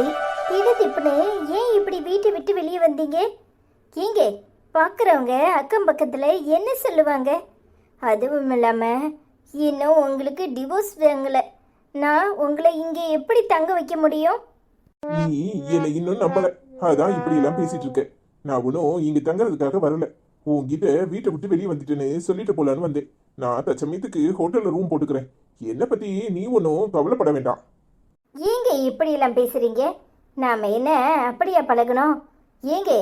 இது திடுதிப்புன்னு ஏன் இப்படி வீட்டை விட்டு வெளியே வந்தீங்க? ஏங்க பார்க்குறவங்க அக்கம் பக்கத்தில் என்ன சொல்லுவாங்க? அதுவும் இல்லாமல் இன்னும் உங்களுக்கு டிவோர்ஸ் வாங்கலை. நான் உங்களை இங்கே எப்படி தங்க வைக்க முடியும்? நீ என்னை இன்னும் நம்பல. அதான் இப்படி எல்லாம் பேசிட்டு இருக்க நான் ஒன்றும் இங்க தங்குறதுக்காக வரல. உன்கிட்ட வீட்டை விட்டு வெளியே வந்துட்டேன்னு சொல்லிட்டு போலான்னு வந்தேன். நான் தச்சமயத்துக்கு ஹோட்டல்ல ரூம் போட்டுக்கிறேன். என்னை பத்தி நீ ஒன்றும் கவலைப்பட வேண்டாம். ஏங்க இப்படியெல்லாம் பேசுறீங்க? நாம என்ன அப்படியா பழகணும்? ஏங்க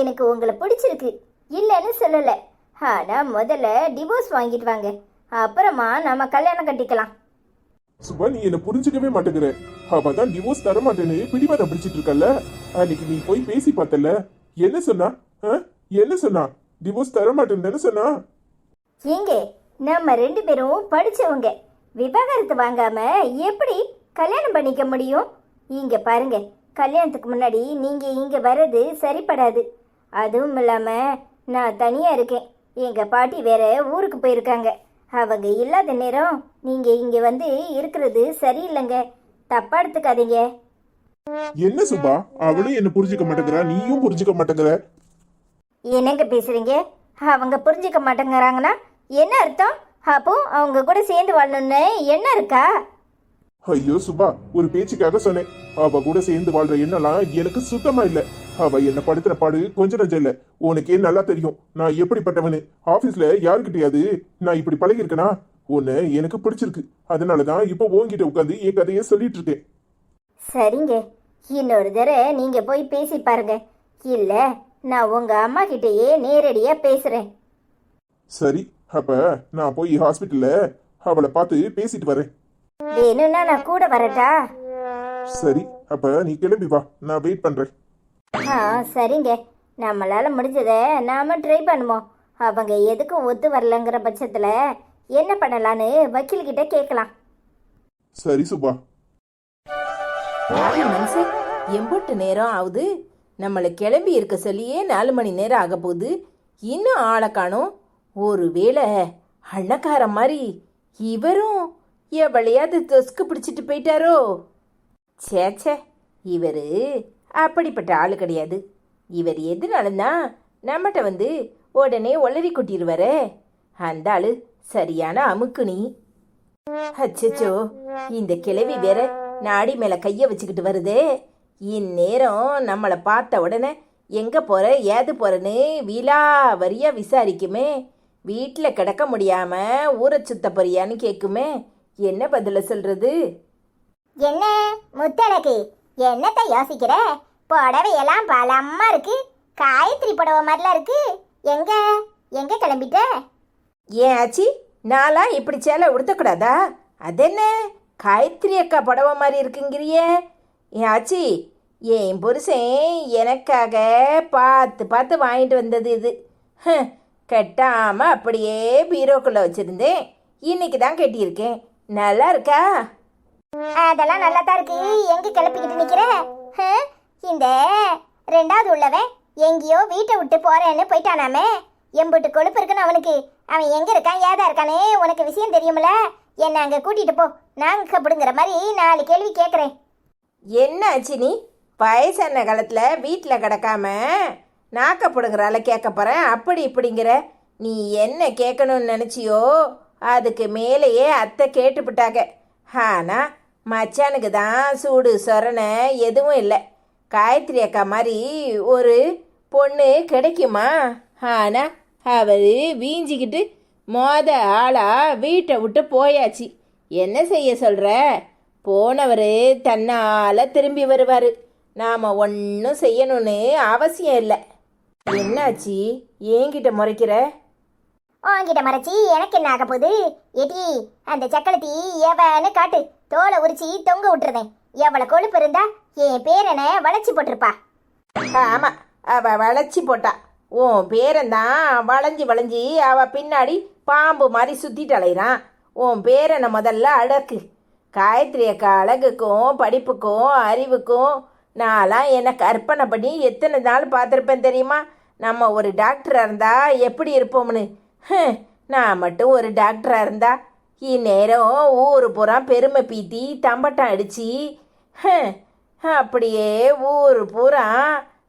எனக்கு உங்களை பிடிச்சிருக்கு. இல்லைன்னு சொல்லலை. ஆனால் முதல்ல டிவோர்ஸ் வாங்கிட்டு வாங்க. அப்புறமா நம்ம கல்யாணம் கட்டிக்கலாம். சுபா நீ என்ன புரிஞ்சுக்கவே மாட்டேங்கிற. அவ தான் டிவோர்ஸ் தர மாட்டேன்னு பிடிவாதம் பிடிச்சிட்டு இருக்கல்ல. அன்னைக்கு நீ போய் பேசி பார்த்தல என்ன சொன்னா? என்ன சொன்னா? டிவோர்ஸ் தர மாட்டேன்னு சொன்னா? ஏங்க நம்ம ரெண்டு பேரும் படிச்சவங்க. விவாகரத்து வாங்காம எப்படி கல்யாணம் பண்ணிக்க முடியும்? இங்க பாருங்க கல்யாணத்துக்கு முன்னாடி நீங்க இங்க வர்றது சரிப்படாது. அதுவும் இல்லாம நான் தனியா இருக்கேன். எங்க பாட்டி வேற ஊருக்கு போயிருக்காங்க. அவங்க இல்லாத நேரம் நீங்க இங்க வந்து இருக்கிறது சரியில்லைங்க. தப்பா எடுத்துக்காதீங்க. என்ன சுபா அவளும் என்ன புரிஞ்சுக்க மாட்டேங்கிறா? நீயும் புரிஞ்சுக்க மாட்டேங்கிற? என்னங்க பேசுறீங்க? அவங்க புரிஞ்சுக்க மாட்டேங்கிறாங்கன்னா என்ன அர்த்தம்? அப்போ அவங்க கூட சேர்ந்து வாழணும்னு என்ன இருக்கா? ஐயோ சுபா ஒரு பேச்சுக்காக சொன்னேன். அவ கூட சேர்ந்து வாழ்ற எண்ணெல்லாம் எனக்கு சுத்தமா இல்ல. அவ என்ன படுத்துற பாடு கொஞ்ச நஞ்சம் இல்ல. உனக்கே நல்லா தெரியும். நான் எப்படிப்பட்டவனு. ஆபீஸ்ல யாருக்கிட்டயாவது நான் இப்படி பழகி இருக்கனா உன்னை எனக்கு பிடிச்சிருக்கு. அதனாலதான் இப்போ உன்கிட்ட உட்காந்து என் கதையை சொல்லிட்டு இருக்கேன். சரிங்க. இன்னொரு தடவை நீங்க போய் பேசி பாருங்க. இல்ல நான் உங்க அம்மா கிட்டயே நேரடியா பேசுறேன். சரி அப்ப நான் போய் ஹாஸ்பிட்டல்ல அவளை பார்த்து பேசிட்டு வரேன். வேணும்னா நான் கூட வரட்டா? சரி அப்ப நீ கிளம்பி வா. நான் வெயிட் பண்றேன். ஆ சரிங்க. நம்மளால முடிஞ்சதை நாம ட்ரை பண்ணுவோம். அவங்க எதுக்கும் ஒத்து வரலங்கிற பட்சத்துல என்ன பண்ணலான்னு வக்கீல் கிட்ட கேட்கலாம். சரி சுபா. யாரு மனுஷன் எம்புட்டு நேரம் ஆகுது. நம்மளை கிளம்பி இருக்க சொல்லியே நாலு மணி நேரம் ஆக போகுது. இன்னும் ஆளை காணோம். ஒருவேளை அண்ணக்கார மாதிரி இவரும் எவளையாவது தொஸ்கு பிடிச்சிட்டு போயிட்டாரோ? சேச்சே இவர் அப்படிப்பட்ட ஆள் கிடையாது. இவர் எதுனாலதான் நம்மகிட்ட வந்து உடனே ஒளறி கொட்டிடுவாரே அந்த ஆள் சரியான அமுக்குனி அச்சச்சோ இந்த கிழவி வேற நாடி மேல கைய வச்சுக்கிட்டு வருதே. இந்நேரம் நம்மளை பார்த்த உடனே எங்க போற ஏது போறன்னு வீலா வரியா விசாரிக்குமே. வீட்டில் கிடக்க முடியாம ஊரை சுத்த போறியான்னு கேட்குமே என்ன பதில சொல்றது? என்ன முத்தழகு என்னத்த யோசிக்கிற? புடவையெல்லாம் பலமா இருக்கு. காயத்ரி புடவை மாதிரிலாம் இருக்கு. எங்க? எங்க கிளம்பிட்ட? ஏன் ஆச்சி? நாளா இப்படி சேலை உடுத்தக்கூடாதா? அதென்ன காயத்ரி அக்கா புடவை மாதிரி இருக்குங்கிறியே. ஏன் ஆச்சி? என் புருஷன் எனக்காக பார்த்து பார்த்து வாங்கிட்டு வந்தது இது. ஹம், கட்டாம அப்படியே பீரோக்குள்ள வச்சிருந்தேன். இன்னைக்கு தான் கட்டியிருக்கேன். நல்லா இருக்கா அதெல்லாம் நல்லா தான் இருக்கு. எங்க கிளப்பிக்கிட்டு நிக்கிற? இந்த ரெண்டாவது உள்ளவன் எங்கேயோ வீட்டை விட்டு போறேன்னு போயிட்டானாமே. எம்புட்டு கொழுப்பு இருக்குன்னு அவனுக்கு. அவன் எங்க இருக்கான் ஏதா இருக்கானே? உனக்கு விஷயம் தெரியுமில என்ன அங்க கூட்டிட்டு போ. நாங்க கப்படுங்கிற மாதிரி நாலு கேள்வி கேக்குறேன். என்ன ஆச்சு நீ வயசான காலத்தில் வீட்டில் கிடக்காம நாக்க பிடுங்குறால கேட்க போகிறேன் அப்படி இப்படிங்கிற? நீ என்ன கேட்கணும்னு நினச்சியோ? அதுக்கு மேலேயே அத்தை கேட்டுப்பிட்டாங்க. ஆனால் மச்சானுக்கு தான் சூடு சொரணை எதுவும் இல்லை. காயத்ரி அக்கா மாதிரி ஒரு பொண்ணு கிடைக்குமா? ஆனால் அவர் வீஞ்சிக்கிட்டு மோத ஆளா வீட்டை விட்டு போயாச்சு. என்ன செய்ய சொல்கிற போனவர் தன்னால் திரும்பி வருவார். நாம் ஒன்றும் செய்யணும்னு அவசியம் இல்லை. என்னாச்சு? ஏங்கிட்ட முறைக்கிற? உன்கிட்ட மறைச்சி எனக்கு என்ன ஆக போகுது? ஏடி அந்த சக்களத்தி எவன்னு காட்டு. தோலை உரிச்சி தொங்க விட்டுருதேன் எவ்வளோ கொழுப்பு இருந்தா என் பேரனை வளைச்சி போட்டிருப்பா. ஆமாம் அவள் வளைச்சி போட்டா. உன் பேரன்தான் வளைஞ்சி வளைஞ்சி அவள் பின்னாடி பாம்பு மாதிரி சுற்றிட்டு அலைகிறான் உன் பேரனை முதல்ல அடக்கு. காயத்ரி அக்கா அழகுக்கும் படிப்புக்கும் அறிவுக்கும் நான்லாம் என்னை கற்பனை பண்ணி எத்தனை நாள் பார்த்துருப்பேன் தெரியுமா? நம்ம ஒரு டாக்டராக இருந்தால் எப்படி இருப்போம்னு? நான் மட்டும் ஒரு டாக்டராக இருந்தா இந்நேரம் ஊர் பூரா பெருமை பீத்தி தம்பட்டம் அடிச்சு அப்படியே ஊர் பூரா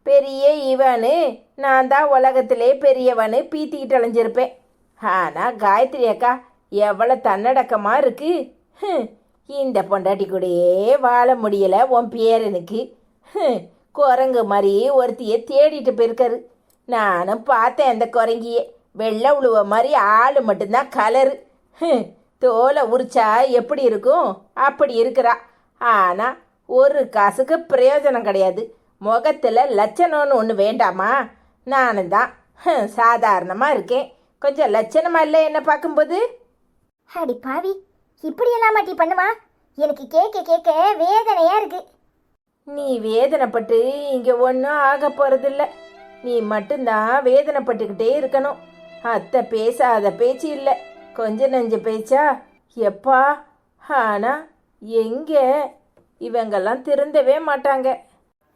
பெரிய இவனு நான் தான் உலகத்திலே பெரியவனு பீத்திக்கிட்டு அலைஞ்சிருப்பேன். ஆனால் காயத்ரி அக்கா எவ்வளோ தன்னடக்கமாக இருக்கு. இந்த பொண்டாட்டி கூடயே வாழ முடியலை உன் பேரனுக்கு. குரங்கு மாதிரி ஒருத்தியை தேடிட்டு போயிருக்காரு. நானும் பார்த்தேன் அந்த குரங்கியே. வெள்ளை உழுவ மாதிரி ஆள் மட்டும்தான் கலரு. தோலை உரிச்சா எப்படி இருக்கும்? அப்படி இருக்கிறா. ஆனால் ஒரு காசுக்கு பிரயோஜனம் கிடையாது. முகத்தில் லட்சணம்னு ஒன்று வேண்டாமா? நானும் தான். சாதாரணமாக இருக்கேன். கொஞ்சம் லட்சணமா இல்லை என்ன பார்க்கும்போது? அடி பாவி இப்படியெல்லாம் மாட்டி பண்ணுமா? எனக்கு கேட்க கேட்க வேதனையா இருக்கு. நீ வேதனைப்பட்டு இங்கே ஒன்றும் ஆக போகிறதில்ல நீ மட்டும்தான் வேதனைப்பட்டுக்கிட்டே இருக்கணும். அத்தை பேசாத பேச்சு இல்லை. கொஞ்ச நெஞ்ச பேச்சா? எப்பா? ஆனா எங்கே? இவங்கெல்லாம் திருந்தவே மாட்டாங்க.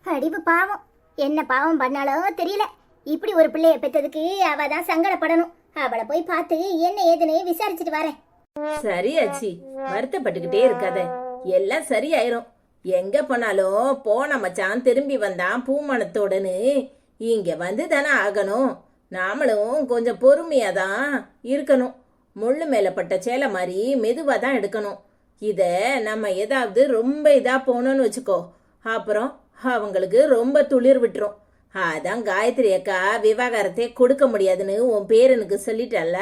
அடிவு பாவம். என்ன பாவம் பண்ணாலும் தெரியல. இப்படி ஒரு பிள்ளைய பெற்றதுக்கு அவ தான் சங்கடப்படணும். அவளை போய் பார்த்து என்ன ஏதுன்னு விசாரிச்சுட்டு வரேன். சரியாச்சி வருத்தப்பட்டுக்கிட்டே இருக்காத. எல்லாம் சரியாயிரும். எங்க போனாலும் போன மச்சான் திரும்பி வந்தான் பூமணத்தோடன்னு. இங்க வந்து தானே ஆகணும். நாமளும் கொஞ்சம் பொறுமையா தான் இருக்கணும். முள்ளு மேல பட்ட சேலை மாதிரி மெதுவா தான் எடுக்கணும். இத நம்ம ஏதாவது ரொம்ப இதா போனோம்னு வச்சுக்கோ. அப்புறம் அவங்களுக்கு ரொம்ப துளிர் விட்டுரும். அதான் காயத்ரி அக்கா விவாகரத்தை கொடுக்க முடியாதுன்னு உன் பேரனுக்கு சொல்லிட்டல்ல.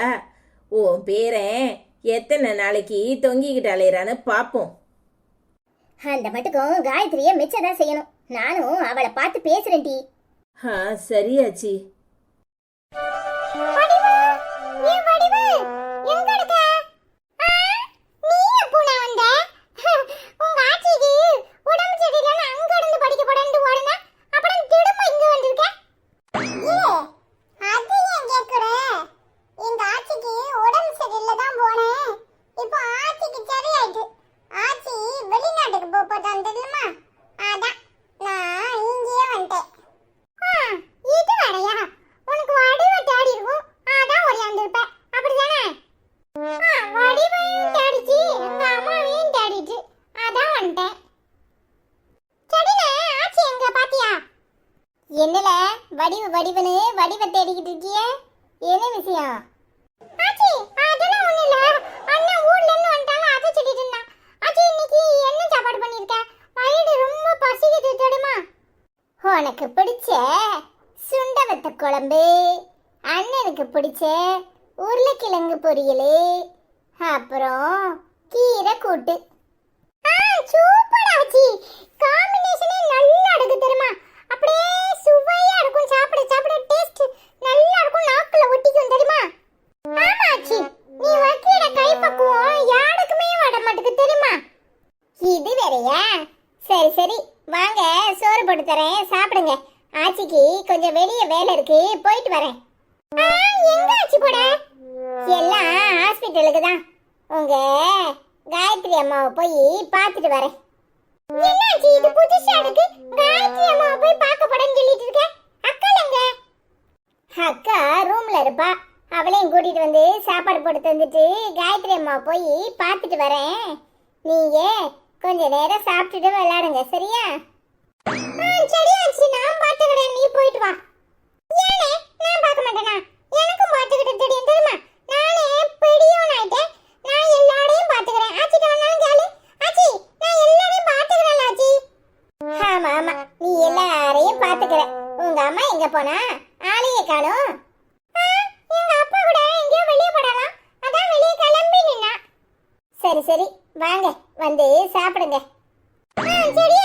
உன் பேரன் எத்தனை நாளைக்கு தொங்கிக்கிட்டு அலையிறான்னு பார்ப்போம் அந்த மட்டுக்கும் காயத்ரிய மிச்சதான் செய்யணும். நானும் அவளை பார்த்து பேசுறேன் டி ஆ சரியாச்சி. என்னல? வடிவு வடிவனு வடிவ தேடிக்கிட்டு இருக்கியே? என்ன விஷயம்? ஆச்சி அதெல்லாம் ஒண்ணு இல்ல. அண்ணா ஊர்ல இருந்து வந்துட்டாங்க அதை சொல்லிட்டு இருந்தான். ஆச்சி இன்னைக்கு என்ன சாப்பாடு பண்ணிருக்க? வயிறு ரொம்ப பசிக்குது தெரியுமா? உனக்கு பிடிச்ச சுண்டவத்த குழம்பு அண்ணனுக்கு பிடிச்ச உருளைக்கிழங்கு பொரியல் அப்புறம் கீரை கூட்டு. ஆ சூப்பர் ஆச்சி. காம்பினேஷனே நல்லா இருக்கு தெரியுமா? அப்படியே சுவையா இருக்கும் சாப்பிட சாப்பிட டேஸ்ட் நல்லா இருக்கும் நாக்குல ஒட்டிக்கும் தெரியுமா? ஆமா ஆச்சி நீ வைக்கிற கை பக்குவம் யாருக்குமே வர மாட்டேங்குது தெரியுமா? இது வேறயா? சரி சரி வாங்க சோறு போட்டு தரேன் சாப்பிடுங்க. ஆச்சிக்கு கொஞ்சம் வெளியே வேலை இருக்கு போயிட்டு வரேன். எங்க ஆச்சி போட எல்லாம் ஹாஸ்பிட்டலுக்கு தான். உங்க காயத்ரி அம்மாவை போய் பார்த்துட்டு வரேன். என்னாச்சு? இது புதுசா இருக்கு. காயத்ரி அம்மா போய் பார்க்க போறேன்னு சொல்லிட்டு இருக்க. அக்கா எங்க? அக்கா ரூம்ல இருப்பா. அவளையும் கூட்டிட்டு வந்து சாப்பாடு போட்டு தந்துட்டு காயத்ரி அம்மா போய் பார்த்துட்டு வரேன். நீங்க கொஞ்ச நேரம் சாப்பிட்டுட்டு விளையாடுங்க சரியா? சரியாச்சு நான் பார்த்துக்கிறேன் நீ போயிட்டு வா. ஏனே நான் பார்க்க மாட்டேனா? எனக்கும் பார்த்துக்கிட்டு தெரியும் தெரியுமா நானே பெரியவன் ஆயிட்டேன் நான் எல்லாரையும் பார்த்துக்கிறேன் ஆச்சிட்டு வந்தாலும் கேளு ஆச்சி நான் எல்லாரையும் பார்த்துக்கிறேன் ஆச்சி ஆமா ஆமா நீ எல்லாரையும் உங்க அம்மா எங்க போனா? ஆளையே காணோம். எங்க அப்பா கூட எங்கேயோ வெளியே போடலாம் அதான் வெளியே கிளம்பி நின்னா சரி சரி. வாங்க வந்து சாப்பிடுங்க. சரி